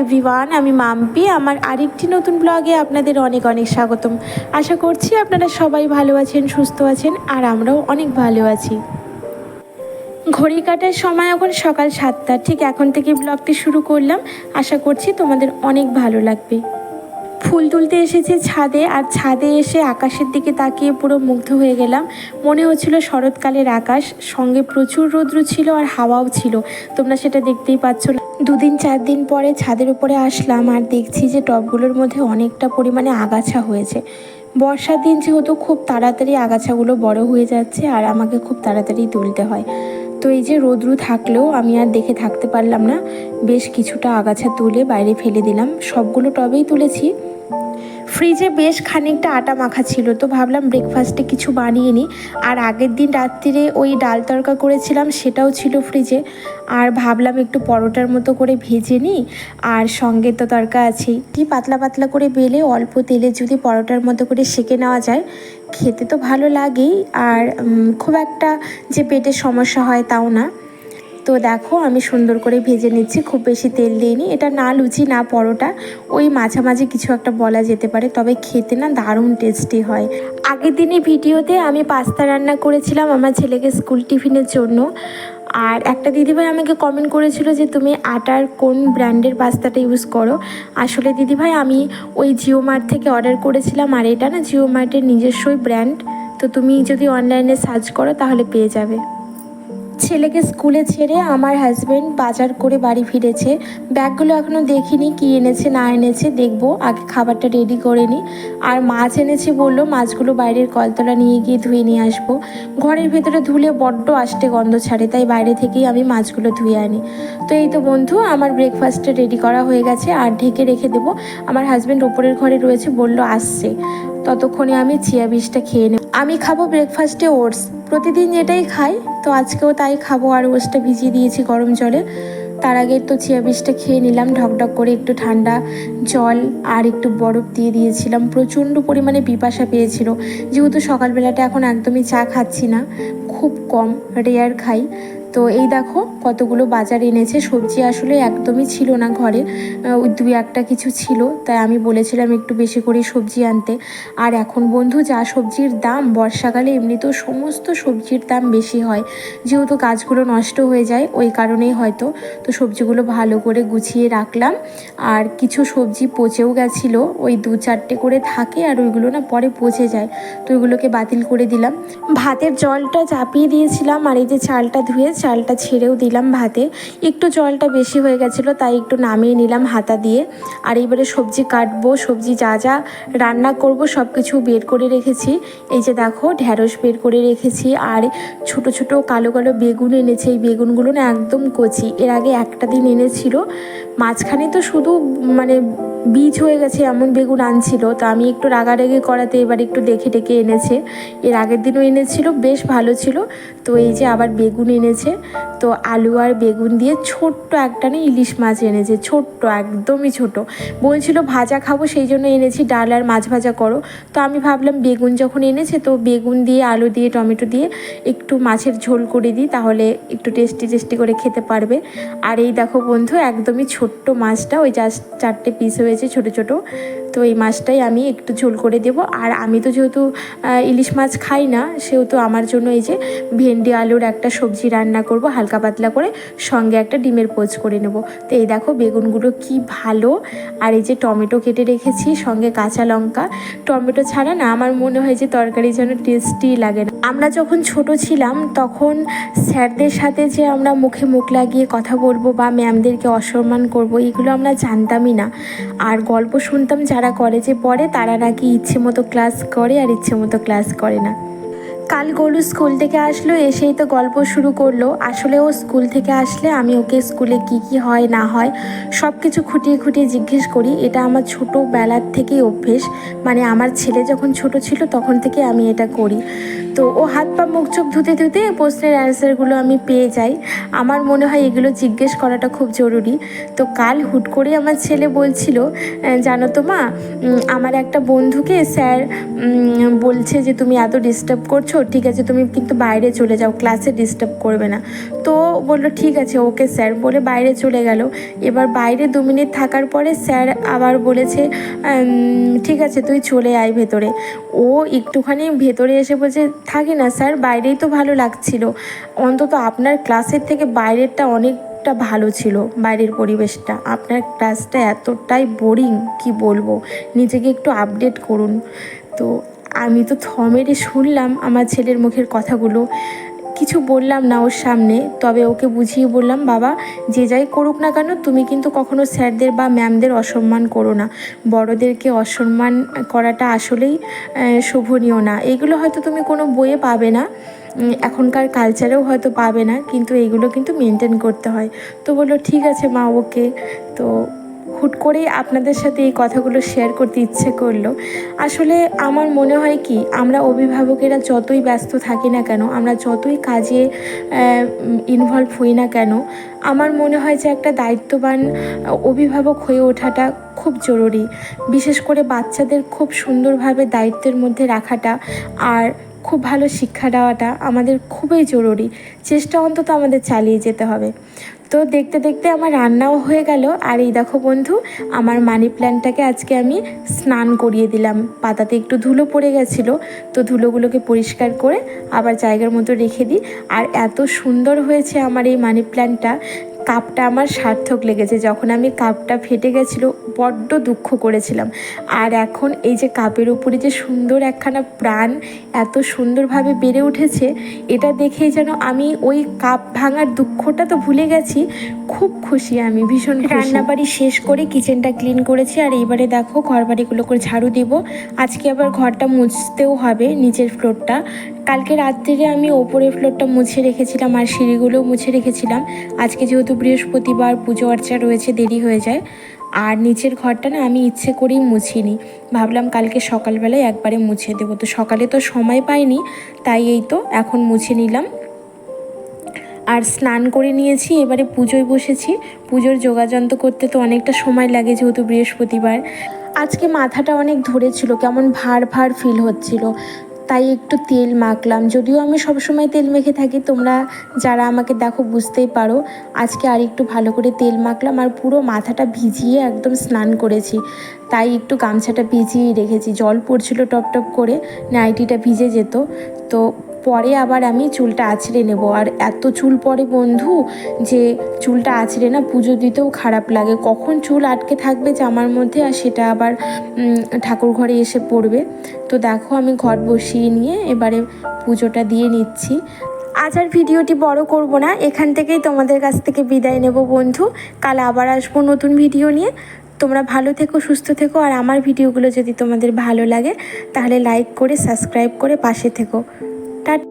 Everyone আমি মাম্পি আমার আরেকটি নতুন ব্লগে আপনাদের অনেক অনেক স্বাগতম। আশা করছি আপনারা সবাই ভালো আছেন, সুস্থ আছেন, আর আমরাও অনেক ভালো আছি। ঘড়ি কাটার সময় এখন সকাল সাতটা, ঠিক এখন থেকে ব্লগটি শুরু করলাম। আশা করছি তোমাদের অনেক ভালো লাগবে। ফুল তুলতে এসেছি ছাদে, আর ছাদে এসে আকাশের দিকে তাকিয়ে পুরো মুগ্ধ হয়ে গেলাম। মনে হচ্ছিল শরৎকালের আকাশ, সঙ্গে প্রচুর রৌদ্র ছিল আর হাওয়াও ছিল। তোমরা সেটা দেখতেই পাচ্ছ না। দুদিন চার দিন পরে ছাদের উপরে আসলাম আর দেখছি যে টবগুলোর মধ্যে অনেকটা পরিমাণে আগাছা হয়েছে। বর্ষার দিন যেহেতু খুব তাড়াতাড়ি আগাছাগুলো বড় হয়ে যাচ্ছে আর আমাকে খুব তাড়াতাড়ি তুলতে হয়। তো এই যে রোদ্রু থাকলেও আমি আর দেখে থাকতে পারলাম না। বেশ কিছুটা আগাছা তুলে বাইরে ফেলে দিলাম। সবগুলো টবেই তুলেছি। ফ্রিজে বেশ খানিকটা আটা মাখা ছিল, তো ভাবলাম ব্রেকফাস্টে কিছু বানিয়ে নিই। আর আগের দিন রাত্রিরে ওই ডাল তরকা করেছিলাম, সেটাও ছিল ফ্রিজে। আর ভাবলাম একটু পরোটার মতো করে ভেজে নিই, আর সঙ্গে তো তরকা আছেই। কি পাতলা পাতলা করে বেলে অল্প তেলে যদি পরোটার মতো করে সেঁকে নেওয়া যায়, খেতে তো ভালো লাগেই। আর খুব একটা যে পেটের সমস্যা হয় তাও না। তো দেখো, আমি সুন্দর করে ভেজে নিচ্ছি। খুব বেশি তেল দিইনি। এটা না লুচি, না পরোটা। ওই মাঝামাঝি কিছু একটা বলা যেতে পারে, তবে খেতে না দারুণ টেস্টি হয়। আগের দিনের ভিডিওতে আমি পাস্তা রান্না করেছিলাম আমার ছেলেকে স্কুল টিফিনের জন্য। আর একটা দিদিভাই আমাকে কমেন্ট করেছিল যে, তুমি আটার কোন ব্র্যান্ডের পাস্তাটা ইউজ করো? আসলে দিদিভাই, আমি ওই জিও মার্ট থেকে অর্ডার করেছিলাম, আর এটা না জিও মার্টের নিজস্বই ব্র্যান্ড তো তুমি যদি অনলাইনে সার্চ করো, তাহলে পেয়ে যাবে। ছেলেকে স্কুলে ছেড়ে আমার হাজব্যান্ড বাজার করে বাড়ি ফিরেছে। ব্যাগগুলো এখনও দেখিনি কি এনেছে, না এনেছে, দেখব। আগে খাবারটা রেডি করে নিই আর মাছ এনেছে বলল, মাছগুলো বাইরের কলতলা নিয়ে গিয়ে ধুয়ে নিয়ে আসব। ঘরের ভেতরে ধুলে বড্ড আষ্টে গন্ধ ছাড়ে, তাই বাইরে থেকেই আমি মাছগুলো ধুয়ে আনি। তো এই তো বন্ধু, আমার ব্রেকফাস্টটা রেডি করা হয়ে গেছে। আর ঢেকে রেখে দেবো। আমার হাজব্যান্ড ওপরের ঘরে রয়েছে, বলল, আসছে। ততক্ষণে আমি চিয়া বীজটা খেয়ে নেব। আমি খাব ব্রেকফাস্টে ওটস প্রতিদিন এটাই খাই, তো আজকেও তাই খাব আর ওটসটা ভিজিয়ে দিয়েছি গরম জলে। তার আগে তো চিয়া বীজটা খেয়ে নিলাম, ঢকঢক করে একটু ঠান্ডা জল আর একটু বরফ দিয়ে দিয়েছিলাম। প্রচণ্ড পরিমাণে পিপাসা পেয়েছিল। যেহেতু সকালবেলাটা এখন একদমই চা খাচ্ছি না, খুব কম রেয়ার খাই। তো এই দেখো কতগুলো বাজার এনেছে। সবজি আসলে একদমই ছিল না ঘরে। ওই দুই একটা কিছু ছিল। তাই আমি বলেছিলাম একটু বেশি করে সবজি আনতে। আর এখন বন্ধু, যা সবজির দাম, বর্ষাকালে এমনিতেও সমস্ত সবজির দাম বেশি হয়। যেহেতু গাছগুলো নষ্ট হয়ে যায়, ওই কারণেই হয়তো। তো সবজিগুলো ভালো করে গুছিয়ে রাখলাম। আর কিছু সবজি পচেও গেছিল। ওই দু চারটে করে থাকে আর ওইগুলো না পরে পচে যায়। তো ওইগুলোকে বাতিল করে দিলাম। ভাতের জলটা চাপিয়ে দিয়েছিলাম আর এই যে চালটা ধুয়ে চালটা ছেড়েও দিলাম ভাতে। একটু জলটা বেশি হয়ে গেছিল, তাই একটু নামিয়ে নিলাম হাতা দিয়ে। আর এইবারে সবজি কাটবো, সবজি যা যা রান্না করব সব কিছু বের করে রেখেছি। এই যে দেখো ঢ্যাঁড়স বের করে রেখেছি, আর ছোট ছোট কালো কালো বেগুন এনেছে। এই বেগুনগুলো না একদম কচি, এর আগে একটা দিন এনেছিল। মাঝখানে তো শুধু মানে বীজ হয়ে গেছে, এমন বেগুন আনছিল। তো আমি একটু রাগারাগি করাতে এবার একটু দেখে টেকে এনেছে। এর আগের দিনও এনেছিল, বেশ ভালো ছিল। তো এই যে আবার বেগুন এনেছে। তো আলু আর বেগুন দিয়ে ছোট্ট একটা না ইলিশ মাছ এনেছে, ছোট্ট, একদমই ছোট। বলছিল, ভাজা খাব, সেই জন্য এনেছি, ডাল আর মাছ ভাজা করো। তো আমি ভাবলাম, বেগুন যখন এনেছে, তো বেগুন দিয়ে, আলু দিয়ে, টমেটো দিয়ে একটু মাছের ঝোল করে দিই, তাহলে একটু টেস্টি টেস্টি করে খেতে পারবে। আর এই দেখো বন্ধু, একদমই ছোট্ট মাছটা, ওই জাস্ট চারটে পিস হয়েছে ছোট ছোট। তো এই মাছটাই আমি একটু ঝোল করে দেব। আর আমি তো যেহেতু ইলিশ মাছ খাই না, সেহেতু আমার জন্য এই যে ভেন্ডি, আলুর একটা সবজি রান্না করব, হালকা পাতলা করে সঙ্গে একটা ডিমের পোচ করে নেব। তো এই দেখো বেগুনগুলো কি ভালো। আর এই যে টমেটো কেটে রেখেছি, সঙ্গে কাঁচা লঙ্কা। টমেটো ছাড়া না আমার মনে হয় যে তরকারি যেন টেস্টি লাগে না। আমরা যখন ছোট ছিলাম, তখন স্যারদের সাথে যে আমরা মুখে মুখ লাগিয়ে কথা বলব বা ম্যামদেরকে অসম্মান করব, এগুলো আমরা জানতামই না। আর গল্প শুনতাম যারা কলেজে পড়ে, তারা নাকি ইচ্ছে মতো ক্লাস করে আর ইচ্ছে মতো ক্লাস করে না। কাল গোলু স্কুল থেকে আসলো, এসেই তো গল্প শুরু করল। আসলে ও স্কুল থেকে আসলে আমি ওকে স্কুলে কি কি হয়, না হয় সব কিছু খুঁটিয়ে খুঁটিয়ে জিজ্ঞেস করি। এটা আমার ছোটোবেলার থেকেই অভ্যেস। মানে আমার ছেলে যখন ছোট ছিল, তখন থেকে আমি এটা করি। তো ও হাত পা, মুখ, চোখ ধুতে ধুতে প্রশ্নের অ্যান্সারগুলো আমি পেয়ে যাই। আমার মনে হয় এগুলো জিজ্ঞেস করাটা খুব জরুরি। তো কাল হুট করে আমার ছেলে বলছিল জানো তো মা আমার একটা বন্ধুকে স্যার বলছে যে তুমি এত ডিস্টার্ব করছ, ঠিক আছে, তুমি কিন্তু বাইরে চলে যাও ক্লাসে ডিস্টার্ব করবে না। তো বলল, ঠিক আছে, ওকে স্যার বলে বাইরে চলে গেল। এবার বাইরে দু মিনিট থাকার পরে স্যার আবার বলেছে ঠিক আছে, তুই চলে আয় ভেতরে। ও একটুখানি ভেতরে এসে বলছে থাকি না, স্যার, বাইরেই তো ভালো লাগছিল। অন্তত আপনার ক্লাসের থেকে বাইরেরটা অনেকটা ভালো ছিল, বাইরের পরিবেশটা। আপনার ক্লাসটা এতটাই বোরিং কি বলব? নিজেকে একটু আপডেট করুন। তো আমি তো থমেরে মেরে শুনলাম আমার ছেলের মুখের কথাগুলো। কিছু বললাম না ওর সামনে, তবে ওকে বুঝিয়ে বললাম, বাবা, যে যাই করুক না কেন, তুমি কিন্তু কখনো স্যারদের বা ম্যামদের অসম্মান করো না। বড়দেরকে অসম্মান করাটা আসলেই শোভনীয় না। এগুলো হয়তো তুমি কোনো বইয়ে পাবে না এখনকার কালচারেও হয়তো পাবে না, কিন্তু এইগুলো কিন্তু মেনটেন করতে হয়। তো বলল, ঠিক আছে মা, ওকে। তো হুট করেই আপনাদের সাথে এই কথাগুলো শেয়ার করতে ইচ্ছে করল। আসলে আমার মনে হয় কি, আমরা অভিভাবকেরা যতই ব্যস্ত থাকি না কেন, আমরা যতই কাজে ইনভলভ হই না কেন, আমার মনে হয় যে একটা দায়িত্ববান অভিভাবক হয়ে ওঠাটা খুব জরুরি। বিশেষ করে বাচ্চাদের খুব সুন্দরভাবে দায়িত্বের মধ্যে রাখাটা আর খুব ভালো শিক্ষা দেওয়াটা আমাদের খুবই জরুরি। চেষ্টা অন্তত আমাদের চালিয়ে যেতে হবে। তো দেখতে দেখতে আমার রান্নাও হয়ে গেল। আর এই দেখো বন্ধু, আমার মানি প্ল্যান্টটাকে আজকে আমি স্নান করিয়ে দিলাম। পাতাতে একটু ধুলো পড়ে গেছিল, তো ধুলোগুলোকে পরিষ্কার করে আবার জায়গার মতো রেখে দিই। আর এত সুন্দর হয়েছে আমার এই মানি প্ল্যান্টটা কাপটা আমার সার্থক লেগেছে। যখন আমি কাপটা ফেটে গেছিল, বড্ড দুঃখ করেছিলাম। আর এখন এই যে কাপের উপরে যে সুন্দর একখানা প্রাণ এত সুন্দরভাবে বেড়ে উঠেছে, এটা দেখেই যেন আমি ওই কাপ ভাঙার দুঃখটা তো ভুলে গেছি। খুব খুশি আমি, ভীষণ রান্নাবাড়ি শেষ করে কিচেনটা ক্লিন করেছি। আর এইবারে দেখো ঘর বাড়িগুলো করে ঝাড়ু দিব। আজকে আবার ঘরটা মুছতেও হবে, নিচের ফ্লোরটা। কালকে রাত্রিরে আমি ওপরের ফ্লোরটা মুছে রেখেছিলাম আর সিঁড়িগুলোও মুছে রেখেছিলাম। আজকে যেহেতু বৃহস্পতিবার পুজো আর্চা রয়েছে, দেরি হয়ে যায়। আর নিচের ঘরটা না আমি ইচ্ছে করেই মুছিনি। ভাবলাম কালকে সকালবেলায় একবারে মুছে দেবো। তো সকালে তো সময় পাইনি, তাই এই তো এখন মুছে নিলাম। আর স্নান করে নিয়েছি, এবারে পুজোয় বসেছি। পুজোর যোগাযন্ত করতে তো অনেকটা সময় লাগে যেহেতু বৃহস্পতিবার। আজকে মাথাটা অনেক ধরেছিল, কেমন ভার ভার ফিল হচ্ছিল। তাই একটু তেল মাখলাম। যদিও আমি সবসময় তেল মেখে থাকি, তোমরা যারা আমাকে দেখো বুঝতেই পারো। আজকে আর একটু ভালো করে তেল মাখলাম আর পুরো মাথাটা ভিজিয়ে একদম স্নান করেছি। তাই একটু গামছাটা ভিজিয়ে রেখেছি। জল পড়ছিল টপ টপ করে, নাইটিটা ভিজে যেত। তো পরে আবার আমি চুলটা আছড়ে নেব। আর এত চুল পরে বন্ধু যে চুলটা আছড়ে না, পুজো দিতেও খারাপ লাগে। কখন চুল আটকে থাকবে জামার মধ্যে? আর সেটা আবার ঠাকুর ঘরে এসে পড়বে। তো দেখো আমি ঘর বসিয়ে নিয়ে এবারে পুজোটা দিয়ে নিচ্ছি। আজ আর ভিডিওটি বড় করব না। এখান থেকেই তোমাদের কাছ থেকে বিদায় নেব বন্ধু। কাল আবার আসব নতুন ভিডিও নিয়ে। তোমরা ভালো থেকো, সুস্থ থেকো। আর আমার ভিডিওগুলো যদি তোমাদের ভালো লাগে, তাহলে লাইক করে সাবস্ক্রাইব করে পাশে থেকো। tapi